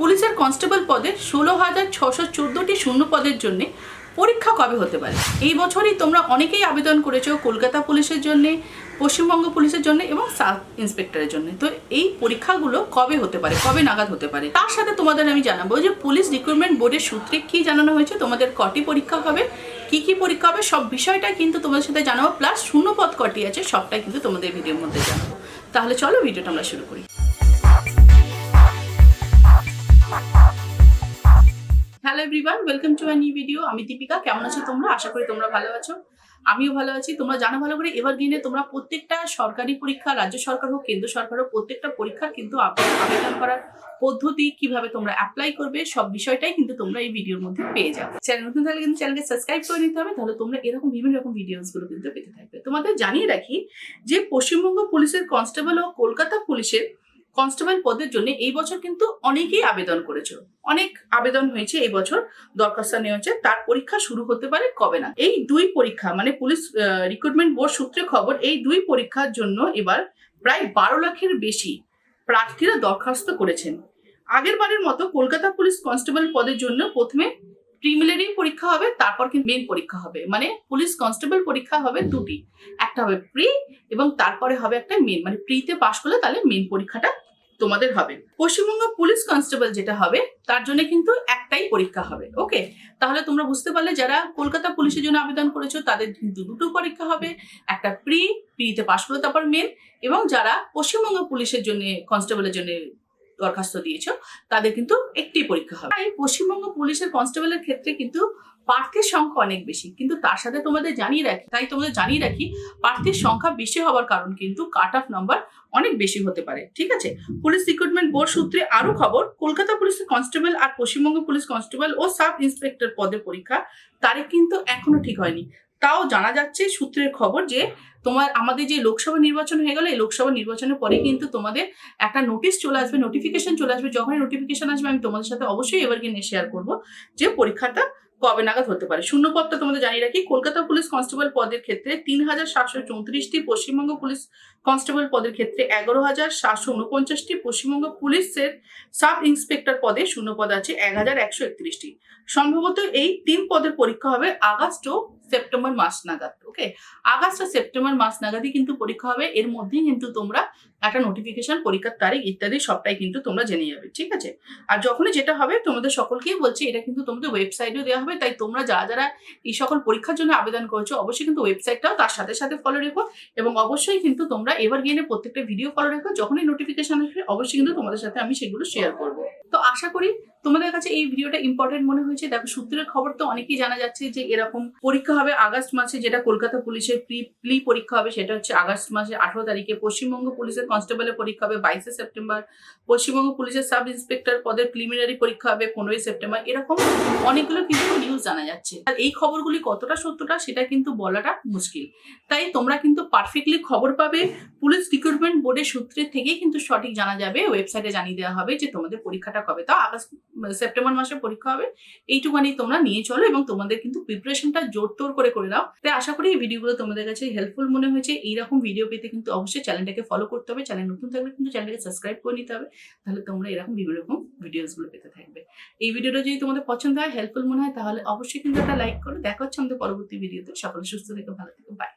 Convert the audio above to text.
পুলিশের কনস্টেবল পদে ষোলো হাজার ছশো চোদ্দোটি শূন্য পদের জন্য পরীক্ষা কবে হতে পারে? এই বছরই তোমরা অনেকেই আবেদন করেছ কলকাতা পুলিশের জন্য, পশ্চিমবঙ্গ পুলিশের জন্য এবং সাব ইন্সপেক্টরের জন্য। তো এই পরীক্ষাগুলো কবে হতে পারে? কবে নাগাদ হতে পারে? তার সাথে তোমাদের আমি জানাব যে পুলিশ রিক্রুটমেন্ট বোর্ডের সূত্রে কি জানানো হয়েছে, তোমাদের কটি পরীক্ষা হবে, কি কি পরীক্ষা হবে, সব বিষয়টা কিন্তু তোমাদের সাথে জানাব। প্লাস শূন্য পদ কটি আছে, সবটাই কিন্তু তোমাদের ভিডিওর মধ্যে জানাব। তাহলে চলো ভিডিওটা আমরা শুরু করি। Hello everyone welcome to a new video আমি দীপিকা, কেমন আছো তোমরা? আশা করি তোমরা ভালো আছো। আমিও ভালো আছি। তোমরা জানো ভালো করে এবার দিনে তোমরা প্রত্যেকটা সরকারি পরীক্ষা, রাজ্য সরকার হোক, কেন্দ্র সরকার হোক, প্রত্যেকটা পরীক্ষার কিন্তু আবেদন করার পদ্ধতি, কীভাবে তোমরা অ্যাপ্লাই করবে, সব বিষয়টাই কিন্তু তোমরা এই ভিডিওর মধ্যে পেয়ে যাবে। চ্যানেল নতুন থাকলে কিন্তু চ্যানেলকে সাবস্ক্রাইব করে নিতে হবে, তাহলে তোমরা এরকম বিভিন্ন রকম ভিডিওসগুলো কিন্তু পেতে থাকবে। তোমাদের জানিয়ে রাখি যে পশ্চিমবঙ্গ পুলিশের কনস্টেবল ও কলকাতা পুলিশের কনস্টেবল পদের জন্য এই বছর কিন্তু অনেকেই আবেদন করেছে। অনেক আবেদন হয়েছে এই বছর, দরখাস্ত নেওয়া হচ্ছে তার পরীক্ষা শুরু হতে পারে কবে না। এই দুই পরীক্ষা মানে পুলিশ রিক্রুটমেন্ট বোর্ড সূত্রে খবর, এই দুই পরীক্ষার জন্য এবার প্রায় বারো লাখের বেশি প্রার্থীরা দরখাস্ত করেছেন। আগের বারের মতো কলকাতা পুলিশ কনস্টেবল পদের জন্য প্রথমে প্রিমিলারি পরীক্ষা হবে, তারপর কিন্তু মেন পরীক্ষা হবে। মানে পুলিশ কনস্টেবল পরীক্ষা হবে দুটি, একটা হবে প্রি এবং তারপরে হবে একটা মেন মানে প্রিতে পাশ করলে তাহলে মেন পরীক্ষাটা তোমাদের হবে। পশ্চিমবঙ্গ পুলিশ কনস্টেবল যেটা হবে, তার জন্য কিন্তু একটাই পরীক্ষা হবে ওকে তাহলে তোমরা বুঝতে পারলে যারা কলকাতা পুলিশের জন্য আবেদন করেছ, তাদের কিন্তু দুটো পরীক্ষা হবে, একটা প্রি প্রিতে পাশ করলে তারপর মেন এবং যারা পশ্চিমবঙ্গ পুলিশের জন্য, কনস্টেবলের জন্য দরখাস্ত দিয়েছ, তাদের কিন্তু একটি পরীক্ষা হবে। তাই পশ্চিমবঙ্গ পুলিশের কনস্টেবলের ক্ষেত্রে কিন্তু প্রার্থীর সংখ্যা অনেক বেশি। কিন্তু তার সাথে তোমাদের জানিয়ে রাখি, তাই তোমাদের জানিয়ে রাখি, প্রার্থীর সংখ্যা বেশি হওয়ার কারণ কিন্তু কাট অফ নাম্বার অনেক বেশি হতে পারে, ঠিক আছে? পুলিশ রিক্রুটমেন্ট বোর্ড সূত্রে আরও খবর, কলকাতা পুলিশের কনস্টেবল আর পশ্চিমবঙ্গ পুলিশ কনস্টেবল ও সাব ইন্সপেক্টর পদের পরীক্ষা তারিখ কিন্তু এখনও ঠিক হয়নি। তাও জানা যাচ্ছে সূত্রের খবর যে তোমার আমাদের যে লোকসভা নির্বাচন হয়ে গেল, এই লোকসভা নির্বাচনের পরে কিন্তু তোমাদের একটা নোটিশ চলে আসবে নোটিফিকেশন চলে আসবে। যখনই নোটিফিকেশন আসবে, আমি তোমাদের সাথে অবশ্যই এবার গিয়ে শেয়ার করব যে পরীক্ষাটা কবে নাগাদ হতে পারে। শূন্য পদটা তোমাদের জানিয়ে রাখি, কলকাতা পুলিশ কনস্টেবল পদের ক্ষেত্রে তিন হাজার সাতশো চৌত্রিশটি পশ্চিমবঙ্গ পুলিশ কনস্টেবল পদের ক্ষেত্রে এগারো হাজার সাতশো উনপঞ্চাশটি পশ্চিমবঙ্গ পুলিশের সাব ইন্সপেক্টর পদে শূন্য পদ আছে এক হাজার একশো একত্রিশটি। সম্ভবত এই তিন পদের পরীক্ষা হবে আগস্ট ও সেপ্টেম্বর মাস নাগাদ ওকে আগস্ট আর সেপ্টেম্বর মাস নাগাদই কিন্তু পরীক্ষা হবে, এর মধ্যেই কিন্তু তোমরা একটা নোটিফিকেশন পরীক্ষার তারিখ ইত্যাদি সবটাই কিন্তু তোমরা জেনে যাবে, ঠিক আছে? আর যখনই যেটা হবে, তোমাদের সকলকেই বলছি, এটা কিন্তু তোমাদের ওয়েবসাইটেও দেওয়া হবে, তাই তোমরা যারা যারা এই সকল পরীক্ষার জন্য আবেদন করেছ, অবশ্যই কিন্তু ওয়েবসাইটটাও তার সাথে সাথে ফলো রেখো এবং অবশ্যই কিন্তু তোমরা এবার গিয়ে প্রত্যেকটা ভিডিও ফলো রেখো, যখনই নোটিফিকেশন আসবে, অবশ্যই কিন্তু তোমাদের সাথে আমি সেগুলো শেয়ার করব। তো আশা করি তোমাদের কাছে এই ভিডিওটা ইম্পর্টেন্ট মনে হয়েছে? দেখো, সূত্রের খবর তো অনেকেই জানা যাচ্ছে যে এরকম পরীক্ষা হবে আগস্ট মাসে, যেটা কলকাতা পুলিশের প্রি, প্লি পরীক্ষা হবে, সেটা হচ্ছে আগস্ট মাসে আঠারো তারিখে। পশ্চিমবঙ্গ পুলিশের কনস্টেবলের পরীক্ষা হবে বাইশে সেপ্টেম্বর। পশ্চিমবঙ্গ পুলিশের সাব ইন্সপেক্টর পদের প্রিলিমিনারি পরীক্ষা হবে পনেরোই সেপ্টেম্বর। এরকম অনেকগুলো কিন্তু নিউজ জানা যাচ্ছে। আর এই খবরগুলি কতটা সত্যটা সেটা কিন্তু বলাটা মুশকিল। তাই তোমরা কিন্তু পারফেক্টলি খবর পাবে। পুলিশ রিক্রুটমেন্ট বোর্ডের সূত্রে থেকেই কিন্তু সঠিক জানা যাবে। ওয়েবসাইটে জানিয়ে দেওয়া হবে যে তোমাদের পরীক্ষাটা কবে। তো আগস্ট সেপ্টেম্বর মাসে পরীক্ষা হবে এইটুখানি তোমরা নিয়ে চলো এবং তোমাদের কিন্তু প্রিপারেশনটা জোর তোর করে করে দাও তাই আশা করি এই ভিডিওগুলো তোমাদের কাছে হেল্পফুল মনে হয়েছে। এইরকম ভিডিও পেতে কিন্তু অবশ্যই চ্যানেলটাকে ফলো করতে হবে। চ্যানেল নতুন থাকলে কিন্তু চ্যানেলটাকে সাবস্ক্রাইব করে নিতে হবে। তাহলে তোমরা এরকম বিভিন্ন রকম ভিডিওসগুলো পেতে থাকবে। এই ভিডিওটা যদি তোমাদের পছন্দ হয় হেল্পফুল মনে হয়, তাহলে অবশ্যই কিন্তু একটা লাইক করো। দেখা হচ্ছে আমাদের পরবর্তী ভিডিওতে সকলে সুস্থ থেকে, ভালো থেকে বাই